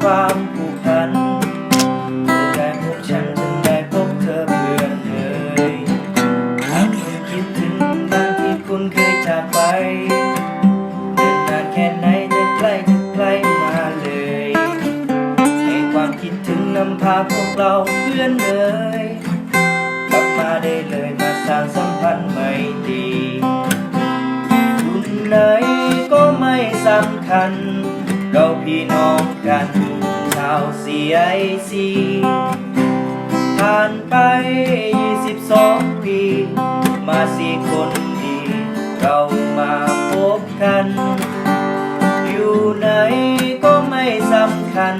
ความผูกพันเธอได้พบฉันฉันได้พบเธอเพื่อนเอ่ยหากคุณคิดถึงบานที่คุณเคยจากไปเดินนานแค่ไหนจะใกล้จะใกล้มาเลยให้ความคิดถึงนำพาพวกเราเพื่อนเอ่ยกลับมาได้เลยมาสร้างสัมพันธ์ใหม่ดีคุณไหนก็ไม่สำคัญ องกันชาวซีไอซีผ่านไป 22 ปี มาสี่คนดี เรามาพบกัน อยู่ไหนก็ไม่สำคัญ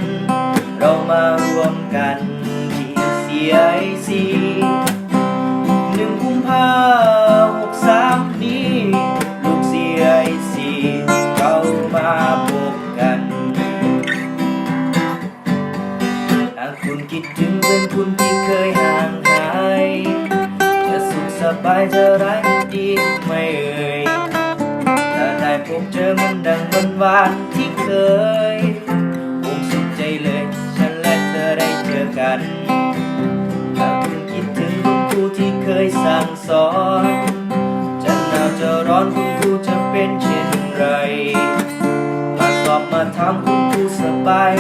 คิดถึงเพื่อนคุณที่เคยห่างหายจะสุขสบายจะร้ายดีไม่เอ่ยถ้าได้พบเจอมันดังวันวานที่เคยคงสุขใจเลย ฉันและเธอได้เจอกันถ้าคุณคิดถึงคุณครูที่เคยสั่งสอนจะหนาวจะร้อนคุณครูจะเป็นเช่นไร มาสอบมาถามคุณครูสบาย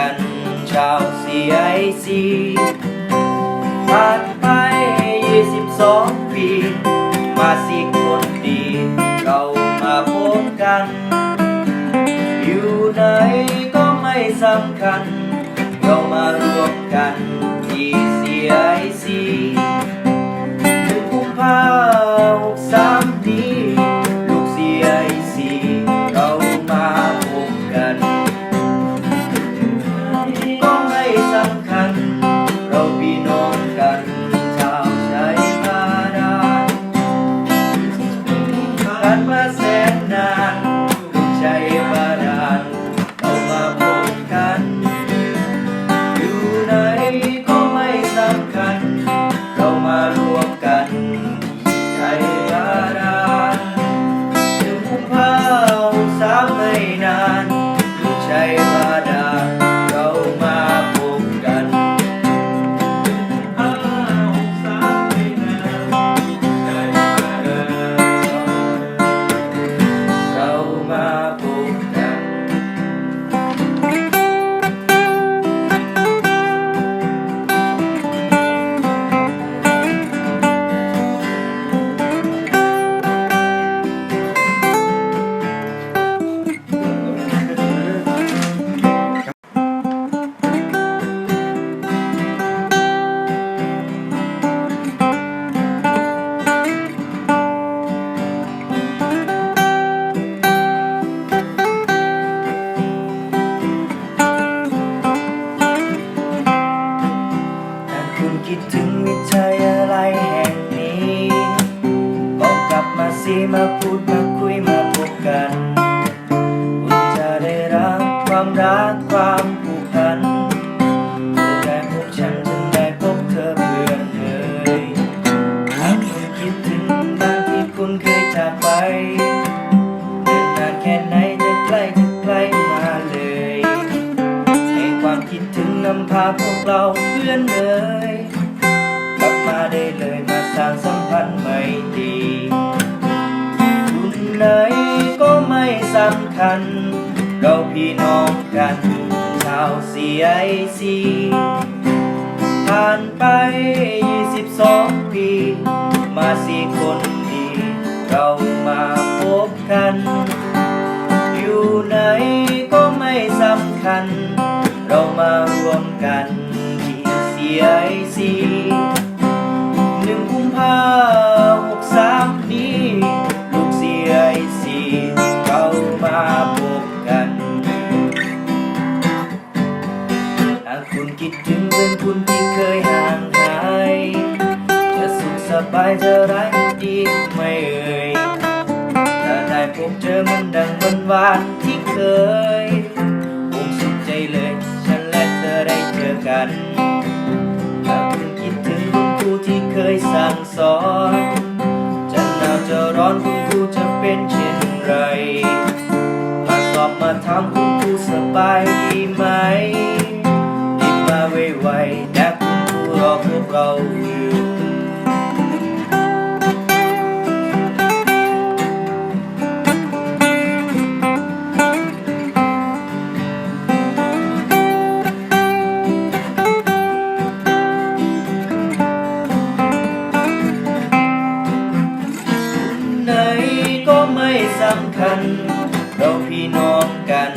กัน ชาวเสีไอซีผ่านไป 22 ปี มาสิคนดี เรามาพบกัน อยู่ไหนก็ไม่สำคัญ เรามารวมกัน ลู ความรักความผูกพันเธอได้พบฉันฉันได้พบเธอเพื่อนเอ่ยหากคุณคิดถึงบ้านที่คุณเคยจากไปเดินนานแค่ไหนจะใกล้จะใกล้มาเลยให้ความคิดถึงนำพาพวกเราเพื่อนเอ่ยกลับมาได้เลยมาสร้างสัมพันธ์ใหม่ดีคุณไหนก็ไม่สำคัญ เราพี่น้องกันชาวเสีไอซีผ่านไป 22 ปี มาสี่คนดี เรามาพบกัน อยู่ไหนก็ไม่สำคัญ เรามารวมกันที่เสีไอซีหนึ่งกุมภาหกสามนี้ ลูกเสีไอซีเรามาพบายจะร้ายดีไม่เอ่ยถ้าได้พบเจอมันดังวันวานที่เคยผมสุขใจเลย ฉันและเธอได้เจอกันถ้าคุณคิดถึงคุณครูที่เคยสั่งสอนจะหนาวจะร้อนคุณครูจะเป็นเช่นไร มาสอบมาถามคุณครูสบายดีไหม สำคัญ เราพี่น้องกัน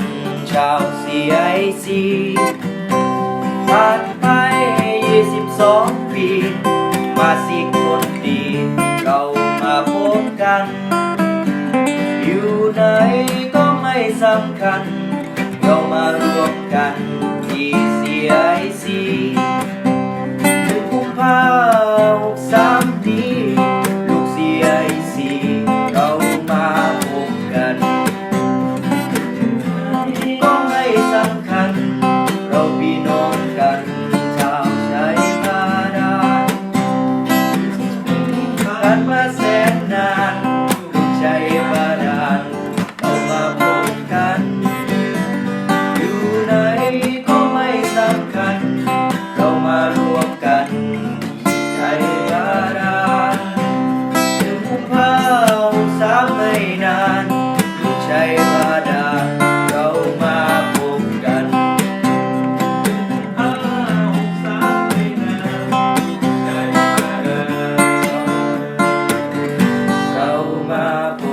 ชาว CIC ผ่านไป 22 ปี มาสิคนดี เรามาพบกัน อยู่ไหนก็ไม่สำคัญ เรามารวมกัน นานที่ใจบาดาลเรามาพบกันอ้าวสามไม่นานใจบาดาลเรามาพบ